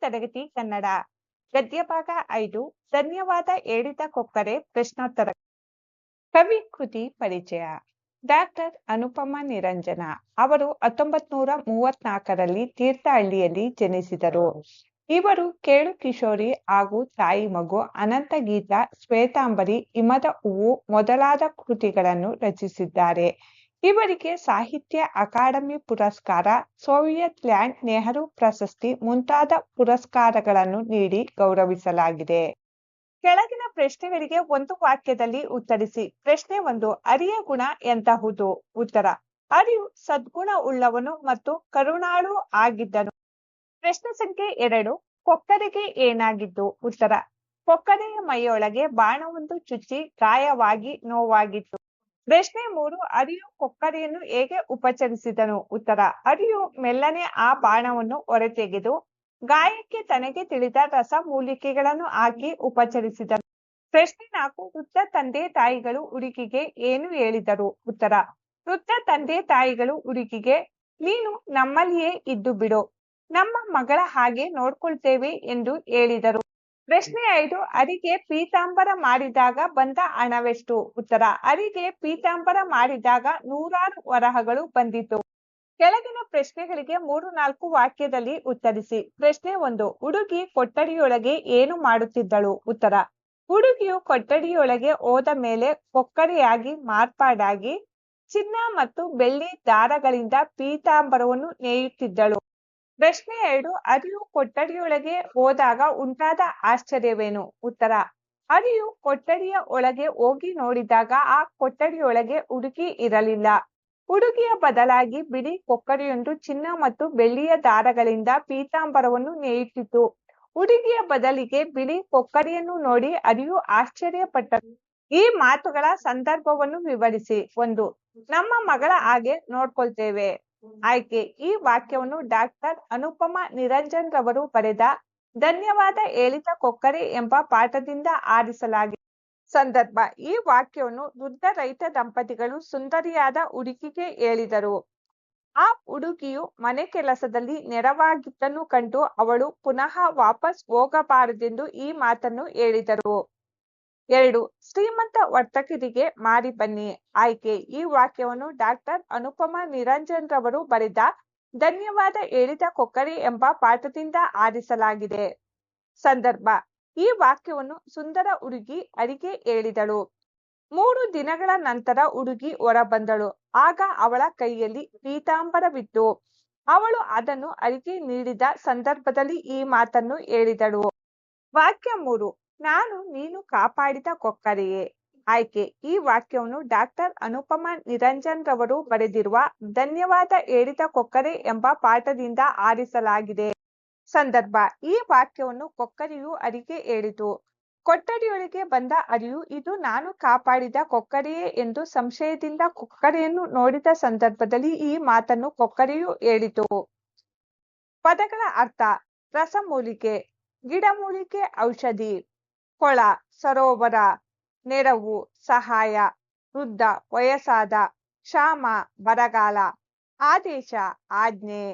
ತರಗತಿ ಕನ್ನಡ. ಗದ್ಯ ಭಾಗ ಐದು, ಧನ್ಯವಾದ ಹೇಳಿದ ಕೊಕ್ಕರೆ ಪ್ರಶ್ನೋತ್ತರ. ಕವಿ ಕೃತಿ ಪರಿಚಯ. ಡಾಕ್ಟರ್ ಅನುಪಮ ನಿರಂಜನ ಅವರು ಹತ್ತೊಂಬತ್ ನೂರ ಮೂವತ್ನಾಲ್ಕರಲ್ಲಿ ತೀರ್ಥಹಳ್ಳಿಯಲ್ಲಿ ಜನಿಸಿದರು. ಇವರು ಕೇಳು ಕಿಶೋರಿ ಹಾಗೂ ತಾಯಿ ಮಗು ಅನಂತ ಗೀತ ಶ್ವೇತಾಂಬರಿ ಹಿಮದ ಹೂವು ಮೊದಲಾದ ಕೃತಿಗಳನ್ನು ರಚಿಸಿದ್ದಾರೆ. ಇವರಿಗೆ ಸಾಹಿತ್ಯ ಅಕಾಡೆಮಿ ಪುರಸ್ಕಾರ, ಸೋವಿಯತ್ ಲ್ಯಾಂಡ್ ನೆಹರು ಪ್ರಶಸ್ತಿ ಮುಂತಾದ ಪುರಸ್ಕಾರಗಳನ್ನು ನೀಡಿ ಗೌರವಿಸಲಾಗಿದೆ. ಕೆಳಗಿನ ಪ್ರಶ್ನೆಗಳಿಗೆ ಒಂದು ವಾಕ್ಯದಲ್ಲಿ ಉತ್ತರಿಸಿ, ಪ್ರಶ್ನೆ ಒಂದು, ಅರಿಯ ಗುಣ ಎಂತಹುದು? ಉತ್ತರ, ಅರಿಯು ಸದ್ಗುಣ ಉಳ್ಳವನು ಮತ್ತು ಕರುಣಾಳು ಆಗಿದ್ದನು. ಪ್ರಶ್ನೆ ಸಂಖ್ಯೆ ಎರಡು, ಕೊಕ್ಕರೆಗೆ ಏನಾಗಿದ್ದು? ಉತ್ತರ, ಕೊಕ್ಕರೆಯ ಮೈಯೊಳಗೆ ಬಾಣವೊಂದು ಚುಚ್ಚಿ, ಗಾಯವಾಗಿ ನೋವಾಗಿತ್ತು. ಪ್ರಶ್ನೆ ಮೂರು, ಅರಿಯು ಕೊಕ್ಕರೆಯನ್ನು ಹೇಗೆ ಉಪಚರಿಸಿದನು? ಉತ್ತರ, ಅರಿಯು ಮೆಲ್ಲನೆ ಆ ಬಾಣವನ್ನು ಹೊರತೆಗೆದು ಗಾಯಕ್ಕೆ ತನಗೆ ತಿಳಿದ ರಸ ಮೂಲಿಕೆಗಳನ್ನು ಹಾಕಿ ಉಪಚರಿಸಿದನು. ಪ್ರಶ್ನೆ ನಾಲ್ಕು, ವೃದ್ಧ ತಂದೆ ತಾಯಿಗಳು ಹುಡುಗಿಗೆ ಏನು ಹೇಳಿದರು? ಉತ್ತರ, ವೃದ್ಧ ತಂದೆ ತಾಯಿಗಳು ಹುಡುಗಿಗೆ, ನೀನು ನಮ್ಮಲ್ಲಿಯೇ ಇದ್ದು ಬಿಡು, ನಮ್ಮ ಮಗಳ ಹಾಗೆ ನೋಡ್ಕೊಳ್ತೇವೆ ಎಂದು ಹೇಳಿದರು. ಪ್ರಶ್ನೆ ಐದು ಅರಿಗೆ ಪೀತಾಂಬರ ಮಾಡಿದಾಗ ಬಂದ ಹಣವೆಷ್ಟು? ಉತ್ತರ ಅರಿಗೆ ಪೀತಾಂಬರ ಮಾಡಿದಾಗ ನೂರಾರು ವರಹಗಳು ಬಂದಿತು ಕೆಳಗಿನ ಪ್ರಶ್ನೆಗಳಿಗೆ ಮೂರು ನಾಲ್ಕು ವಾಕ್ಯದಲ್ಲಿ ಉತ್ತರಿಸಿ. ಪ್ರಶ್ನೆ ಒಂದು, ಹುಡುಗಿ ಕೊಠಡಿಯೊಳಗೆ ಏನು ಮಾಡುತ್ತಿದ್ದಳು? ಉತ್ತರ, ಹುಡುಗಿಯು ಕೊಠಡಿಯೊಳಗೆ ಹೋದ ಮೇಲೆ ಕೊಕ್ಕರೆಯಾಗಿ, ಮಾರ್ಪಾಡಾಗಿ, ಚಿನ್ನ ಮತ್ತು ಬೆಳ್ಳಿ ದಾರಗಳಿಂದ ಪೀತಾಂಬರವನ್ನು ನೇಯುತ್ತಿದ್ದಳು. ಪ್ರಶ್ನೆ ಎರಡು ಅರಿಯು ಕೊಠಡಿಯೊಳಗೆ ಹೋದಾಗ ಉಂಟಾದ ಆಶ್ಚರ್ಯವೇನು? ಉತ್ತರ ಅರಿಯು ಕೊಠಡಿಯ ಒಳಗೆ ಹೋಗಿ ನೋಡಿದಾಗ ಆ ಕೊಠಡಿಯೊಳಗೆ ಹುಡುಗಿ ಇರಲಿಲ್ಲ. ಹುಡುಗಿಯ ಬದಲಾಗಿ ಬಿಳಿ ಕೊಕ್ಕರೆಯೊಂದು ಚಿನ್ನ ಮತ್ತು ಬೆಳ್ಳಿಯ ದಾರಗಳಿಂದ ಪೀತಾಂಬರವನ್ನು ನೇಯುತ್ತಿತ್ತು. ಹುಡುಗಿಯ ಬದಲಿಗೆ ಬಿಳಿ ಕೊಕ್ಕರಿಯನ್ನು ನೋಡಿ ಅರಿಯು ಆಶ್ಚರ್ಯಪಟ್ಟರು. ಈ ಮಾತುಗಳ ಸಂದರ್ಭವನ್ನು ವಿವರಿಸಿ. ಒಂದು, ನಮ್ಮ ಮಗಳ ಹಾಗೆ ನೋಡ್ಕೊಳ್ತೇವೆ. ಆಯ್ಕೆ. ಈ ವಾಕ್ಯವನ್ನು ಡಾಕ್ಟರ್ ಅನುಪಮ ನಿರಂಜನ್ ರವರು ಬರೆದ ಧನ್ಯವಾದ ಹೇಳಿದ ಕೊಕ್ಕರೆ ಎಂಬ ಪಾಠದಿಂದ ಆರಿಸಲಾಗಿದೆ. ಸಂದರ್ಭ. ಈ ವಾಕ್ಯವನ್ನು ವೃದ್ಧ ರೈತ ದಂಪತಿಗಳು ಸುಂದರಿಯಾದ ಹುಡುಗಿಗೆ ಹೇಳಿದರು. ಆ ಹುಡುಗಿಯು ಮನೆ ಕೆಲಸದಲ್ಲಿ ನೆರವಾಗಿದ್ದನ್ನು ಕಂಡು ಅವಳು ಪುನಃ ವಾಪಸ್ ಹೋಗಬಾರದೆಂದು ಈ ಮಾತನ್ನು ಹೇಳಿದರು. ಎರಡು, ಶ್ರೀಮಂತ ವರ್ತಕರಿಗೆ ಮಾರಿ ಬನ್ನಿ. ಆಯ್ಕೆ, ಈ ವಾಕ್ಯವನ್ನು ಡಾಕ್ಟರ್ ಅನುಪಮ ನಿರಂಜನ್ ರವರು ಬರೆದ ಧನ್ಯವಾದ ಹೇಳಿದ ಕೊಕ್ಕರಿ ಎಂಬ ಪಾಠದಿಂದ ಆರಿಸಲಾಗಿದೆ. ಸಂದರ್ಭ, ಈ ವಾಕ್ಯವನ್ನು ಸುಂದರ ಹುಡುಗಿ ಅಡಿಗೆ ಹೇಳಿದಳು. ಮೂರು ದಿನಗಳ ನಂತರ ಹುಡುಗಿ ಹೊರಬಂದಳು. ಆಗ ಅವಳ ಕೈಯಲ್ಲಿ ಪೀತಾಂಬರವಿತ್ತು ಅವಳು ಅದನ್ನು ಅಡಿಗೆ ನೀಡಿದ ಸಂದರ್ಭದಲ್ಲಿ ಈ ಮಾತನ್ನು ಹೇಳಿದಳು. ವಾಕ್ಯ ಮೂರು ನಾನು ನೀನು ಕಾಪಾಡಿದ ಕೊಕ್ಕರೆಯೇ. ಆಯ್ಕೆ, ಈ ವಾಕ್ಯವನ್ನು ಡಾಕ್ಟರ್ ಅನುಪಮ ನಿರಂಜನ್ ರವರು ಬರೆದಿರುವ ಧನ್ಯವಾದ ಹೇಳಿದ ಕೊಕ್ಕರೆ ಎಂಬ ಪಾಠದಿಂದ ಆರಿಸಲಾಗಿದೆ. ಸಂದರ್ಭ, ಈ ವಾಕ್ಯವನ್ನು ಕೊಕ್ಕರೆಯು ಅರಿಗೆ ಹೇಳಿತು. ಕೊಠಡಿಯೊಳಗೆ ಬಂದ ಅರಿಯು, ಇದು ನಾನು ಕಾಪಾಡಿದ ಕೊಕ್ಕರೆಯೇ ಎಂದು ಸಂಶಯದಿಂದ ಕೊಕ್ಕರೆಯನ್ನು ನೋಡಿದ ಸಂದರ್ಭದಲ್ಲಿ ಈ ಮಾತನ್ನು ಕೊಕ್ಕರೆಯು ಹೇಳಿತು. ಪದಗಳ ಅರ್ಥ, ರಸಮೂಲಿಕೆ, ಗಿಡಮೂಲಿಕೆ ಔಷಧಿ. ಕೊಳ ಸರೋವರ ನೆರವು ಸಹಾಯ ವೃದ್ಧ ವಯಸ್ಸಾದ ಕ್ಷಾಮ ಬರಗಾಲ ಆದೇಶ ಆಜ್ಞೆ.